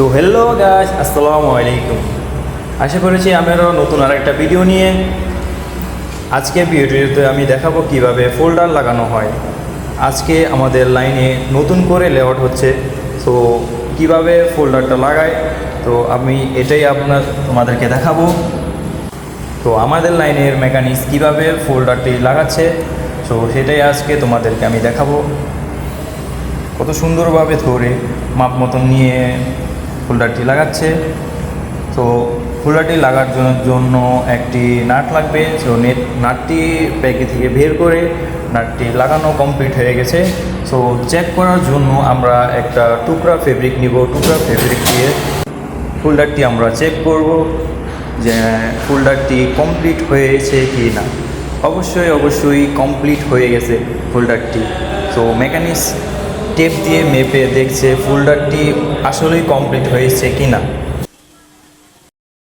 তো হ্যালো গাছ আসসালামু আলাইকুম। আশা করেছি আমিও নতুন আরেকটা ভিডিও নিয়ে। আজকে ভিডিওতে আমি দেখাবো কীভাবে ফোল্ডার লাগানো হয়। আজকে আমাদের লাইনে নতুন করে লেআউট হচ্ছে। তো কীভাবে ফোল্ডারটা লাগায়, তো আমি এটাই আপনার, তোমাদেরকে দেখাবো। তো আমাদের লাইনের মেকানিক্স কীভাবে ফোল্ডারটি লাগাচ্ছে, তো সেটাই আজকে তোমাদেরকে আমি দেখাবো। কত সুন্দরভাবে ধরে মাপ মতন নিয়ে ফোল্ডারটি লাগাচ্ছে। তো ফোল্ডারটি লাগার জন্য একটি নাট লাগবে। তো নেট, নাটটি প্যাকে থেকে বের করে নাটটি লাগানো কমপ্লিট হয়ে গেছে। সো চেক করার জন্য আমরা একটা টুকরা ফেব্রিক নিব। টুকরা ফেব্রিক দিয়ে ফোল্ডারটি আমরা চেক করব যে ফোল্ডারটি কমপ্লিট হয়েছে কি না। অবশ্যই অবশ্যই কমপ্লিট হয়ে গেছে ফোল্ডারটি তো মেকানিক্স টেপ দিয়ে মেপে দেখছে ফোল্ডারটি আসলেই কমপ্লিট হয়েছে কি না